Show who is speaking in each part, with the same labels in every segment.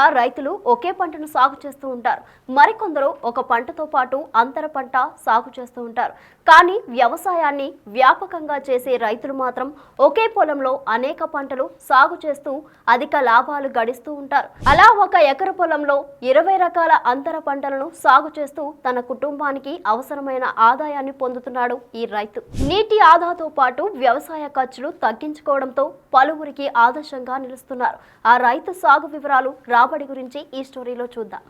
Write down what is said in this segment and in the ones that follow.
Speaker 1: ఎక్కువగా రైతులు ఒకే పంటను సాగు చేస్తూ ఉంటారు. మరికొందరు ఒక పంటతో పాటు అంతర పంట సాగు చేస్తూ ఉంటారు. కానీ వ్యవసాయాన్ని వ్యాపకంగా చేసే రైతులు మాత్రం ఒకే పొలంలో అనేక పంటలు సాగు చేస్తూ అధిక లాభాలు గడిస్తూ ఉంటారు. అలా ఒక ఎకర పొలంలో ఇరవై రకాల అంతర పంటలను సాగు చేస్తూ తన కుటుంబానికి అవసరమైన ఆదాయాన్ని పొందుతున్నాడు ఈ రైతు. నీటి ఆదాతో పాటు వ్యవసాయ ఖర్చులు తగ్గించుకోవడంతో పలువురికి ఆదర్శంగా నిలుస్తున్నారు. ఆ రైతు సాగు వివరాలు రాబడి గురించి ఈ స్టోరీలో చూద్దాం.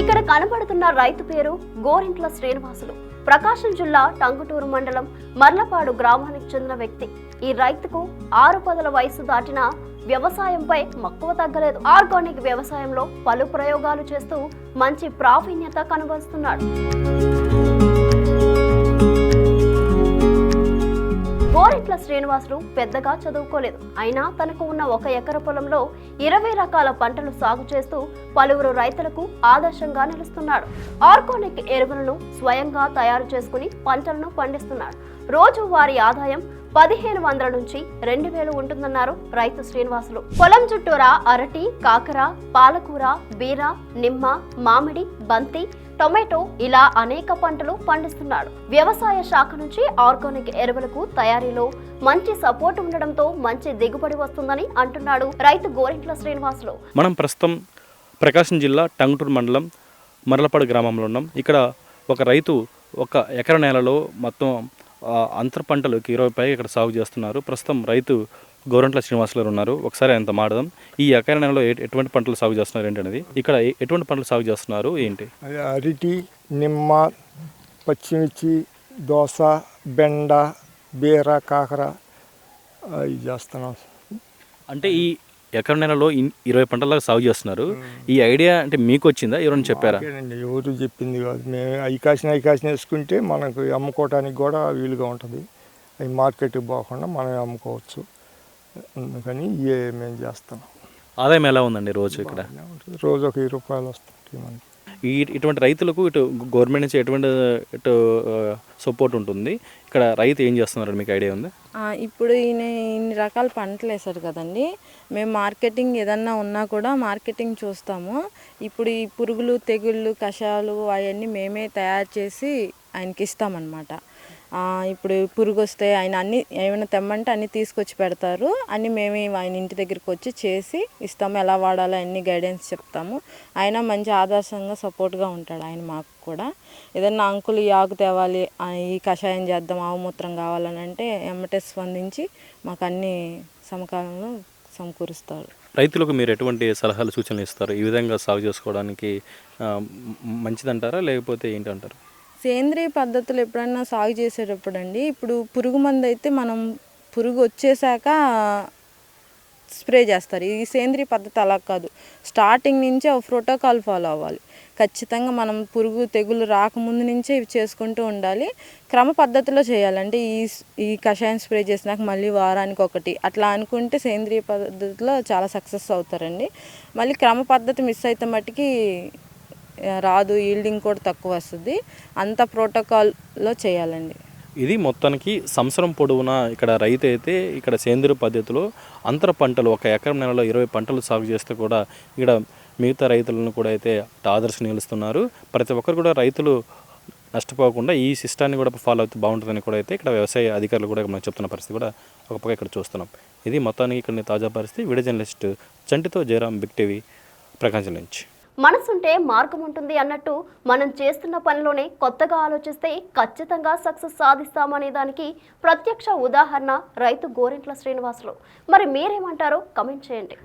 Speaker 1: ఇక్కడ కనబడుతున్న రైతు పేరు గోరింట్ల శ్రీనివాసులు. ప్రకాశం జిల్లా టంగుటూరు మండలం మర్లపాడు గ్రామానికి చెందిన వ్యక్తి. ఈ రైతుకు ఆరు పదుల వయసు దాటిన వ్యవసాయంపై మక్కువ తగ్గలేదు. ఆర్గానిక్ వ్యవసాయంలో పలు ప్రయోగాలు చేస్తూ మంచి ప్రావీణ్యత కనబరుస్తున్నాడు శ్రీనివాసులు పెద్దగా చదువుకోలేదు. అయినా తనకు ఉన్న ఒక ఎకర పొలంలో ఇరవై రకాల పంటలు సాగు చేస్తూ పలువురు రైతులకు ఆదర్శంగా నిలుస్తున్నాడు. ఆర్గానిక్ ఎరువులను స్వయంగా తయారు చేసుకుని పంటలను పండిస్తున్నాడు. రోజు వారి ఆదాయం పదిహేను వందల నుంచి రెండు వేలు ఉంటుందన్నారు రైతు శ్రీనివాసులు. పొలం చుట్టూరా అరటి కాకర పాలకూర బీర నిమ్మ మామిడి బంతి టొమాటో ఇలా అనేక పంటలు పండిస్తున్నాడు. వ్యవసాయ శాఖ నుంచి ఆర్గానిక్ ఎరువులకు తయారీలో మంచి సపోర్ట్ ఉండడంతో మంచి దిగుబడి వస్తుందని అంటున్నాడు రైతు గోరింట్ల శ్రీనివాసులు.
Speaker 2: మనం ప్రస్తుతం ప్రకాశం జిల్లా టంగుటూరు మండలం మరలపాడు గ్రామంలో ఉన్నాం. ఇక్కడ ఒక రైతు ఒక ఎకర నేలలో మొత్తం అంతర పంటలు ఇరవై పై ఇక్కడ సాగు చేస్తున్నారు. ప్రస్తుతం రైతు గోరంట్ల శ్రీనివాసులు గారు ఉన్నారు. ఒకసారి ఆయనతో మాడదాం ఈ ఎకర నేలలో ఎ- ఎటువంటి పంటలు సాగు చేస్తున్నారు ఏంటనేది ఇక్కడ ఎటువంటి పంటలు సాగు చేస్తున్నారు? ఏంటి?
Speaker 3: అది అరటి నిమ్మ పచ్చిమిర్చి దోస బెండ బీర కాకర అవి చేస్తున్నాం.
Speaker 2: అంటే ఈ ఎకర నెలలో ఇరవై పంటలకు సాగు చేస్తున్నారు. ఈ ఐడియా అంటే మీకు వచ్చిందా ఎవరైనా చెప్పారా?
Speaker 3: ఎవరు చెప్పింది కాదు. మేము అవి కాసిన అవి కాసిన వేసుకుంటే మనకు అమ్ముకోవడానికి కూడా వీలుగా ఉంటుంది. అవి మార్కెట్కి పోకుండా మనం అమ్ముకోవచ్చు. అందుకని ఇవే మేము చేస్తున్నాం
Speaker 2: ఆదాయం ఎలా ఉందండి రోజు ఇక్కడ.
Speaker 3: రోజు ఒక ఇరవై రూపాయలు వస్తుంటాయి మనకి.
Speaker 2: ఈ ఇటువంటి రైతులకు ఇటు గవర్నమెంట్ నుంచి ఎటువంటి ఇటు సపోర్ట్ ఉంటుంది. ఇక్కడ రైతు ఏం చేస్తున్నారు మీకు ఐడియా ఉంది?
Speaker 4: ఇప్పుడు ఈయన ఇన్ని రకాల పంటలు వేశారు కదండి. మేము మార్కెటింగ్ ఏదన్నా ఉన్నా కూడా మార్కెటింగ్ చూస్తాము. ఇప్పుడు ఈ పురుగులు తెగుళ్ళు కషాయాలు అవన్నీ మేమే తయారు చేసి ఆయనకి ఇస్తామన్నమాట. ఇప్పుడు పురుగు వస్తే ఆయన అన్ని ఏమైనా తెమ్మంటే అన్ని తీసుకొచ్చి పెడతారు. అన్ని మేమే ఆయన ఇంటి దగ్గరికి వచ్చి చేసి ఇస్తాము. ఎలా వాడాలో అన్ని గైడెన్స్ చెప్తాము. ఆయన మంచి ఆదర్శంగా సపోర్ట్గా ఉంటాడు ఆయన మాకు కూడా. ఏదన్నా అంకులు ఈ ఆకు తేవాలి ఈ కషాయం చేద్దాం ఆవుమూత్రం కావాలని అంటే ఎమ్మటే స్పందించి మాకు అన్ని సమకాలంలో సమకూరుస్తారు.
Speaker 2: రైతులకు మీరు ఎటువంటి సలహాలు సూచనలు ఇస్తారు? ఈ విధంగా సాగు చేసుకోవడానికి మంచిదంటారా? లేకపోతే ఏంటంటారు?
Speaker 4: సేంద్రియ పద్ధతులు ఎప్పుడైనా సాగు చేసేటప్పుడు అండి ఇప్పుడు పురుగు మందు అయితే మనం పురుగు వచ్చేసాక స్ప్రే చేస్తారు. ఈ సేంద్రియ పద్ధతి అలా కాదు. స్టార్టింగ్ నుంచే ఒక ప్రోటోకాల్ ఫాలో అవ్వాలి. ఖచ్చితంగా మనం పురుగు తెగులు రాకముందు నుంచే ఇవి చేసుకుంటూ ఉండాలి. క్రమ పద్ధతిలో చేయాలంటే ఈ ఈ కషాయం స్ప్రే చేసినాక మళ్ళీ వారానికి ఒకటి అట్లా అనుకుంటే సేంద్రియ పద్ధతిలో చాలా సక్సెస్ అవుతారండి. మళ్ళీ క్రమ పద్ధతి మిస్ అయితే మట్టుకి రాదు ఈల్డింగ్ కూడా తక్కువ వస్తుంది. అంత ప్రోటోకాల్లో చేయాలండి.
Speaker 2: ఇది మొత్తానికి సంవత్సరం పొడవునా ఇక్కడ రైతు అయితే ఇక్కడ సేంద్రియ పద్ధతిలో అంతర పంటలు ఒక ఎకరం నెలలో ఇరవై పంటలు సాగు చేస్తే కూడా ఇక్కడ మిగతా రైతులను కూడా అయితే ఆదర్శ నిలుస్తున్నారు ప్రతి ఒక్కరు కూడా రైతులు నష్టపోకుండా ఈ సిస్టాన్ని కూడా ఫాలో అవుతూ బాగుంటుందని కూడా అయితే ఇక్కడ వ్యవసాయ అధికారులు కూడా మనం చెప్తున్న పరిస్థితి కూడా ఒక పక్క ఇక్కడ చూస్తున్నాం. ఇది మొత్తానికి ఇక్కడ తాజా పరిస్థితి. వీడియో జర్నలిస్ట్ చంటితో జయరాం బిగ్ టీవీ ప్రకాశం నుంచి.
Speaker 1: మనసుంటే మార్గం ఉంటుంది అన్నట్టు మనం చేస్తున్న పనిలోనే కొత్తగా ఆలోచిస్తే ఖచ్చితంగా సక్సెస్ సాధిస్తామనే దానికి ప్రత్యక్ష ఉదాహరణ రైతు గోరింట్ల శ్రీనివాసులు. మరి మీరేమంటారో కమెంట్ చేయండి.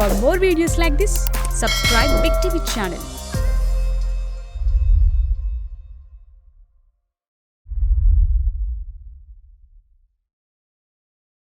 Speaker 5: For more videos like this, subscribe Big TV channel.